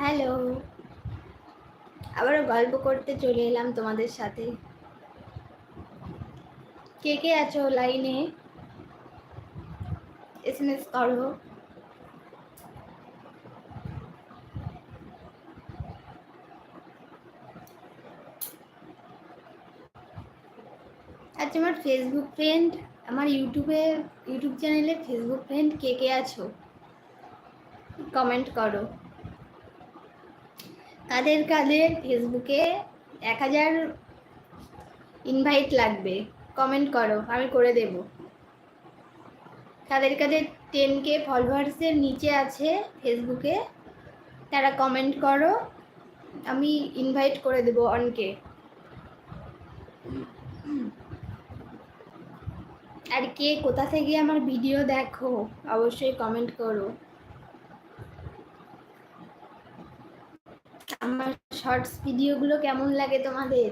Hello. আবারও গল্প করতে চলে এলাম তোমাদের সাথে। কে কে আছো লাইনে? এস এম এস করো। আচ্ছা আমার ফেসবুক ফ্রেন্ড আমার ইউটিউবে ইউটিউব চ্যানেলে ফেসবুক ফ্রেন্ড কে কে আছো? কমেন্ট করো। কাদের কাজে ফেসবুকে এক হাজার ইনভাইট লাগবে। কমেন্ট করো, আমি করে দেব। তাদের কাদের টেন কে ফলোয়ার্সের নিচে আছে ফেসবুকে, তারা কমেন্ট করো, আমি ইনভাইট করে দেব অনকে আর কে কোথা থেকে আমার ভিডিও দেখো, অবশ্যই কমেন্ট করো। আমার শর্টস ভিডিওগুলো কেমন লাগে তোমাদের?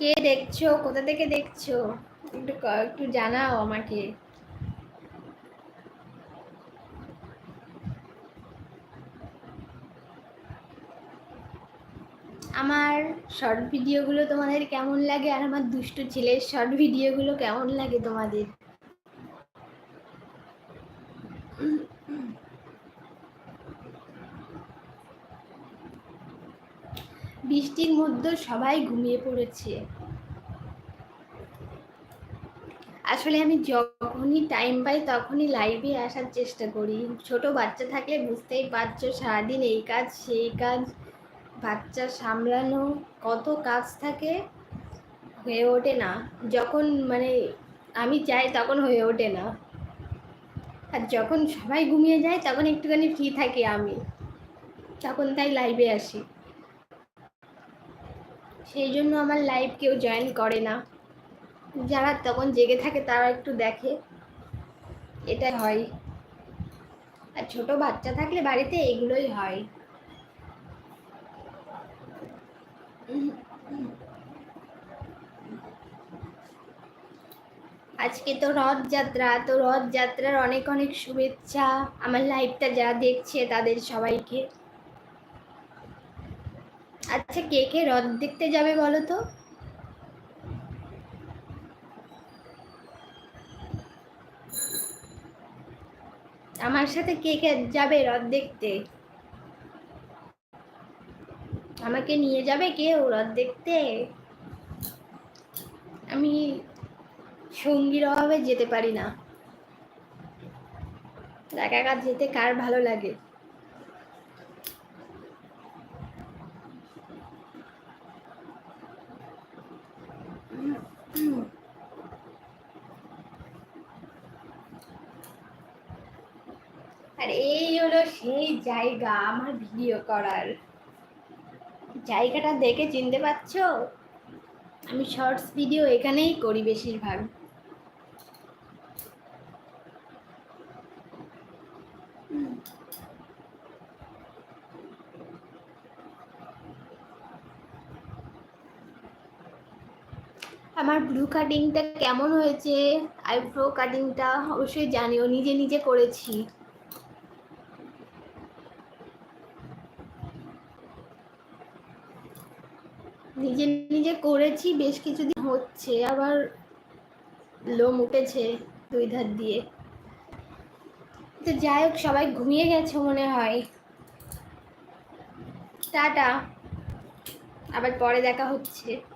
কে দেখছ? কোথা থেকে দেখছ? একটু একটু জানাও আমাকে। আমার শর্ট ভিডিওগুলো তোমাদের কেমন লাগে? আর আমার দুষ্টু ছেলের শর্ট ভিডিওগুলো কেমন লাগে তোমাদের? বৃষ্টির মধ্যে সবাই ঘুমিয়ে পড়েছে। আসলে আমি যখনই টাইম পাই তখনই লাইভে আসার চেষ্টা করি। ছোট বাচ্চা থাকলে বুঝতেই পারছ সারাদিন এই কাজ, সেই কাজ, বাচ্চা সামলানো, কত কাজ থাকে, হয়ে ওঠে না। যখন মানে আমি চাই তখন হয়ে ওঠে না। আর যখন সবাই ঘুমিয়ে যায় তখন একটুখানি ফ্রি থাকি আমি। তখন তাই লাইভে আসি। সেই জন্য আমার লাইভ কেউ জয়েন করে না। যারা তখন জেগে থাকে তারা একটু দেখে। এটা হয়। আর ছোট বাচ্চা থাকলে বাড়িতে এগুলোই হয়। আজকে তো রথযাত্রা, তো রথযাত্রার অনেক অনেক শুভেচ্ছা। আমার লাইভটা যারা দেখছে তাদের সবাইকে। আচ্ছা কে কে রথ দেখতে যাবে বলো তো? আমার সাথে কে কে যাবে রথ দেখতে? আমাকে নিয়ে যাবে কেউ রথ দেখতে? আমি সঙ্গীর অভাবে যেতে পারি না। একা একা যেতে কার ভালো লাগে? আর এই হলো সেই জায়গা আমার ভিডিও করার। জায়গাটা দেখে চিনতে পারছ? আমি শর্টস ভিডিও এখানেই করি বেশিরভাগ। আমার ব্লু কাটিংটা কেমন হয়েছে? আইব্রো কাটিংটা অবশ্যই জানিও, নিজে নিজে করেছি। নিজে নিজে করেছি, বেশ কিছুদিন হচ্ছে, আবার লোম উঠেছে দুই ধার দিয়ে। তো যাই হোক, সবাই ঘুমিয়ে গেছে মনে হয়। টাটা। আবার পরে দেখা হচ্ছে।